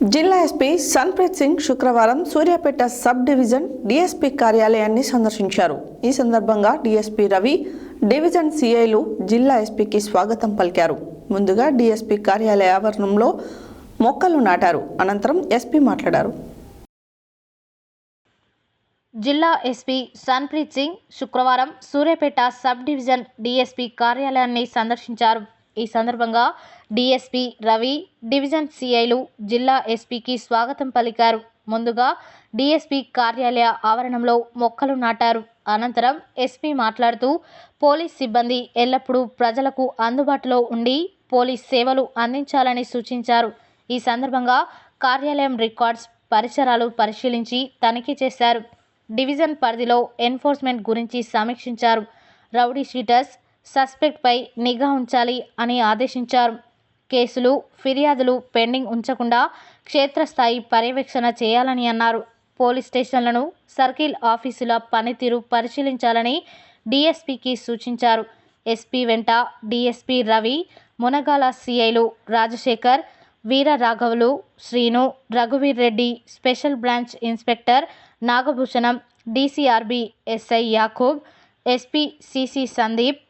జిల్లా ఎస్పీ సన్ప్రీత్ సింగ్ శుక్రవారం Suryapet sub division DSP కార్యాలయాన్ని సందర్శించారు. ఈ సందర్భంగా డిఎస్పీ రవి డివిజన్ సిఐలు జిల్లా ఎస్పీకి స్వాగతం పలికారు. ముందుగా డిఎస్పీ కార్యాలయ ఆవరణంలో మొక్కలు నాటారు. అనంతరం ఎస్పీ మాట్లాడారు. జిల్లా ఎస్పీ సన్ప్రీత్ సింగ్ శుక్రవారం సూర్యాపేట సబ్ డివిజన్ డిఎస్పీ కార్యాలయాన్ని సందర్శించారు. ఈ సందర్భంగా డిఎస్పీ రవి డివిజన్ సిఐలు జిల్లా ఎస్పీకి స్వాగతం పలికారు. ముందుగా డిఎస్పీ కార్యాలయ ఆవరణంలో మొక్కలు నాటారు. అనంతరం ఎస్పీ మాట్లాడుతూ పోలీస్ సిబ్బంది ఎల్లప్పుడూ ప్రజలకు అందుబాటులో ఉండి పోలీస్ సేవలు అందించాలని సూచించారు. ఈ సందర్భంగా కార్యాలయం రికార్డ్స్ పరిసరాలు పరిశీలించి తనిఖీ చేశారు. డివిజన్ పరిధిలో ఎన్ఫోర్స్మెంట్ గురించి సమీక్షించారు. రౌడీ షీటర్స్ సస్పెక్ట్పై నిఘా ఉంచాలి అని ఆదేశించారు. కేసులు ఫిర్యాదులు పెండింగ్ ఉంచకుండా క్షేత్రస్థాయి పర్యవేక్షణ చేయాలని అన్నారు. పోలీస్ స్టేషన్లను సర్కిల్ ఆఫీసుల పనితీరు పరిశీలించాలని డీఎస్పీకి సూచించారు. ఎస్పీ వెంట డీఎస్పీ రవి మునగాల సిఐలు రాజశేఖర్ వీర రాఘవులు Srinu రఘువీర్ Reddy special branch inspector Nagabhushanam DCRB SI Yakub SP CC Sandeep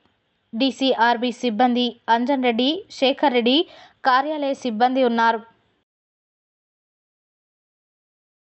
DCRB సిబ్బంది అంజన్ రెడ్డి శేఖర్ రెడ్డి కార్యాలయ సిబ్బంది ఉన్నారు.